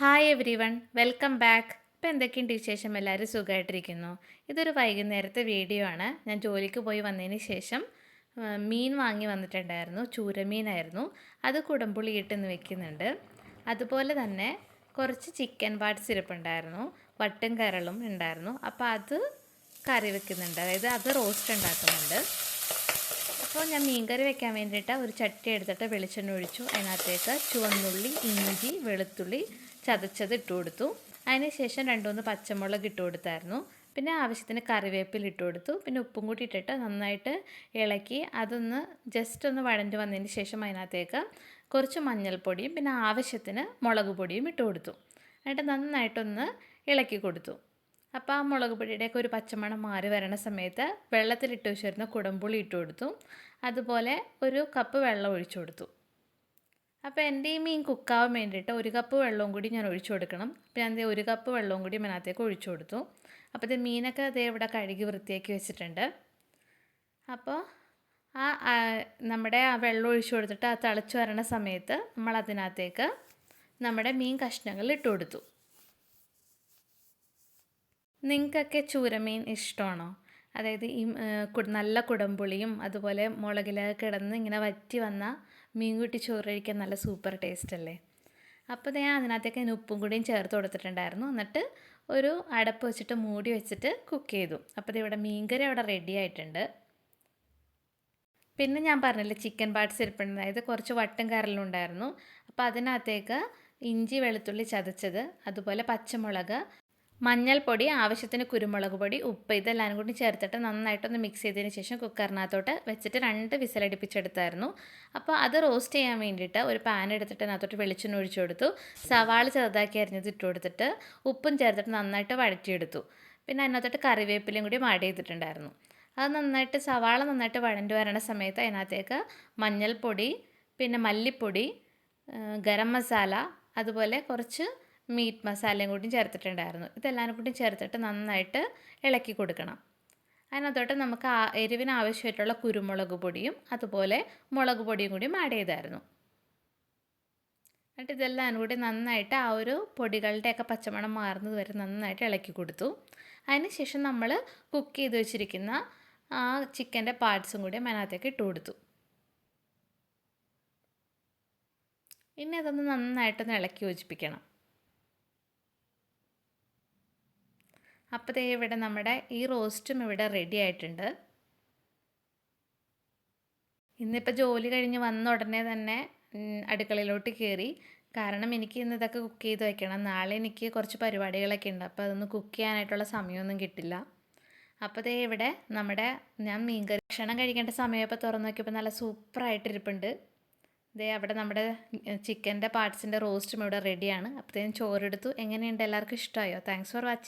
Hi everyone welcome back ഇപ്പം എന്തൊക്കെയുണ്ട് വിശേഷം? എല്ലാവരും സുഖമായിട്ടിരിക്കുന്നു. ഇതൊരു വൈകുന്നേരത്തെ വീഡിയോ ആണ്. ഞാൻ ജോലിക്ക് പോയി വന്നതിന് ശേഷം മീൻ വാങ്ങി വന്നിട്ടുണ്ടായിരുന്നു. ചൂരമീനായിരുന്നു. അത് കുടംപുളി ഇട്ടെന്ന് വെക്കുന്നുണ്ട്. അതുപോലെ തന്നെ കുറച്ച് ചിക്കൻ പാർട്സ് ഇരിപ്പുണ്ടായിരുന്നു. വട്ടും കരളും ഉണ്ടായിരുന്നു. അപ്പോൾ അത് കറി വെക്കുന്നുണ്ട്. അതായത് അത് റോസ്റ്റ് ഉണ്ടാക്കുന്നുണ്ട്. അപ്പോൾ ഞാൻ മീൻകറി വെക്കാൻ വേണ്ടിയിട്ട് ഒരു ചട്ടി എടുത്തിട്ട് വെളിച്ചെണ്ണ ഒഴിച്ചു. അതിനകത്തേക്ക് ചുവന്നുള്ളി ഇഞ്ചി വെളുത്തുള്ളി ചതച്ചത് ഇട്ട് കൊടുത്തു. അതിനുശേഷം രണ്ടുമൂന്ന് പച്ചമുളക് ഇട്ട് കൊടുത്തായിരുന്നു. പിന്നെ ആവശ്യത്തിന് കറിവേപ്പില ഇട്ട് കൊടുത്തു. പിന്നെ ഉപ്പും കൂടി ഇട്ടിട്ട് നന്നായിട്ട് ഇളക്കി അതൊന്ന് ജസ്റ്റ് ഒന്ന് വഴഞ്ഞു വന്നതിന് ശേഷം അതിനകത്തേക്ക് കുറച്ച് മഞ്ഞൾപ്പൊടിയും പിന്നെ ആവശ്യത്തിന് മുളക് പൊടിയും ഇട്ട് കൊടുത്തു. എന്നിട്ട് നന്നായിട്ടൊന്ന് ഇളക്കി കൊടുത്തു. അപ്പോൾ ആ മുളക് പൊടിയുടെയൊക്കെ ഒരു പച്ചമണം മാറി വരണ സമയത്ത് വെള്ളത്തിലിട്ട് വെച്ചിരുന്ന കുടംപുളി ഇട്ട് കൊടുത്തു. അതുപോലെ ഒരു കപ്പ് വെള്ളം ഒഴിച്ചു കൊടുത്തു. അപ്പോൾ എന്റെ ഈ മീൻ കുക്കാവാൻ വേണ്ടിയിട്ട് ഒരു കപ്പ് വെള്ളവും കൂടി ഞാൻ ഒഴിച്ചു കൊടുക്കണം. അപ്പോൾ ഞാൻ ഒരു കപ്പ് വെള്ളവും കൂടി അതിനകത്തേക്ക് ഒഴിച്ചു കൊടുത്തു. അപ്പോൾ ഇത് മീനൊക്കെ അതേ ഇവിടെ കഴുകി വൃത്തിയാക്കി വെച്ചിട്ടുണ്ട്. അപ്പോൾ ആ നമ്മുടെ ആ വെള്ളം ഒഴിച്ചു കൊടുത്തിട്ട് ആ തിളച്ച് വരണ സമയത്ത് നമ്മൾ അതിനകത്തേക്ക് നമ്മുടെ മീൻ കഷ്ണങ്ങൾ ഇട്ട് കൊടുത്തു. നിങ്ങൾക്കൊക്കെ ചൂരമീൻ ഇഷ്ടമാണോ? അതായത് ഈ നല്ല കുടംപുളിയും അതുപോലെ മുളകിലൊക്കെ കിടന്ന് ഇങ്ങനെ വറ്റി വന്ന മീൻ കൂട്ടി ചോറ് കഴിക്കാൻ നല്ല സൂപ്പർ ടേസ്റ്റ് അല്ലേ അപ്പോൾ ഞാൻ അതിനകത്തേക്ക് അതിന് ഉപ്പും കൂടിയും ചേർത്ത് കൊടുത്തിട്ടുണ്ടായിരുന്നു. എന്നിട്ട് ഒരു അടപ്പ് വെച്ചിട്ട് മൂടി വെച്ചിട്ട് കുക്ക് ചെയ്തു. അപ്പോൾ ഇവിടെ മീൻകറി അവിടെ റെഡി ആയിട്ടുണ്ട്. പിന്നെ ഞാൻ പറഞ്ഞില്ലേ ചിക്കൻ പാർട്സ് ഇരിപ്പുണ്ട്. അതായത് കുറച്ച് വട്ടും കരലുണ്ടായിരുന്നു അപ്പോൾ അതിനകത്തേക്ക് ഇഞ്ചി വെളുത്തുള്ളി ചതച്ചത്. അതുപോലെ പച്ചമുളക്. മഞ്ഞൾപ്പൊടി ആവശ്യത്തിന് കുരുമുളക് പൊടി ഉപ്പ് ഇതെല്ലാം കൂടി ചേർത്തിട്ട് നന്നായിട്ടൊന്ന് മിക്സ് ചെയ്തതിന് ശേഷം കുക്കറിനകത്തോട്ട് വെച്ചിട്ട് രണ്ട് വിസലടിപ്പിച്ചെടുത്തായിരുന്നു അപ്പോൾ അത് റോസ്റ്റ് ചെയ്യാൻ വേണ്ടിയിട്ട് ഒരു പാൻ എടുത്തിട്ട് അതിനകത്തോട്ട് വെളിച്ചെണ്ണ ഒഴിച്ചു കൊടുത്തു. സവാള ചെറുതാക്കി അരിഞ്ഞത് ഇട്ട് കൊടുത്തിട്ട് ഉപ്പും ചേർത്തിട്ട് നന്നായിട്ട് വഴറ്റിയെടുത്തു. പിന്നെ അതിനകത്തോട്ട് കറിവേപ്പിലയും കൂടി ആഡ് ചെയ്തിട്ടുണ്ടായിരുന്നു. അത് നന്നായിട്ട് സവാള നന്നായിട്ട് വഴണ്ടു വരണ സമയത്ത് അതിനകത്തേക്ക് മഞ്ഞൾപ്പൊടി പിന്നെ മല്ലിപ്പൊടി ഗരം മസാല അതുപോലെ കുറച്ച് മീറ്റ് മസാലയും കൂടി ചേർത്തിട്ടുണ്ടായിരുന്നു. ഇതെല്ലാം കൂടി ചേർത്തിട്ട് നന്നായിട്ട് ഇളക്കി കൊടുക്കണം. അതിനകത്തോട്ട് നമുക്ക് ആ എരിവിന് ആവശ്യമായിട്ടുള്ള കുരുമുളക് പൊടിയും അതുപോലെ മുളക് പൊടിയും കൂടി ആഡ് ചെയ്തായിരുന്നു. എന്നിട്ട് ഇതെല്ലാം കൂടി നന്നായിട്ട് ആ ഒരു പൊടികളുടെയൊക്കെ പച്ചമണം മാറുന്നത് വരെ നന്നായിട്ട് ഇളക്കി കൊടുത്തു. അതിനുശേഷം നമ്മൾ കുക്ക് ചെയ്ത് വെച്ചിരിക്കുന്ന ആ ചിക്കന്റെ പാർട്സും കൂടി അതിനകത്തേക്ക് ഇട്ട് കൊടുത്തു. ഇനി അതൊന്ന് നന്നായിട്ടൊന്ന് ഇളക്കി യോജിപ്പിക്കണം. അപ്പോൾ ദേ ഇവിടെ നമ്മുടെ ഈ റോസ്റ്റും ഇവിടെ റെഡി ആയിട്ടുണ്ട്. ഇന്നിപ്പോൾ ജോലി കഴിഞ്ഞ് വന്ന ഉടനെ തന്നെ അടുക്കളയിലോട്ട് കയറി കാരണം എനിക്ക് ഇന്ന് ഇതൊക്കെ കുക്ക് ചെയ്ത് വെക്കണം. നാളെ എനിക്ക് കുറച്ച് പരിപാടികളൊക്കെ ഉണ്ട്. അപ്പോൾ അതൊന്ന് കുക്ക് ചെയ്യാനായിട്ടുള്ള സമയമൊന്നും കിട്ടില്ല. അപ്പോൾ ദേ ഇവിടെ നമ്മുടെ ഞാൻ മീൻകറി ഭക്ഷണം കഴിക്കേണ്ട സമയമപ്പോൾ തുറന്ന് നോക്കിയപ്പോൾ നല്ല സൂപ്പറായിട്ട് ഇരിപ്പുണ്ട് ദേ അവിടെ നമ്മുടെ ചിക്കന്റെ പാർട്സിന്റെ റോസ്റ്റും ഇവിടെ റെഡിയാണ് അപ്പോഴത്തേനും ചോറെടുത്തു എങ്ങനെയുണ്ട്? എല്ലാവർക്കും ഇഷ്ടമായോ? Thanks for watching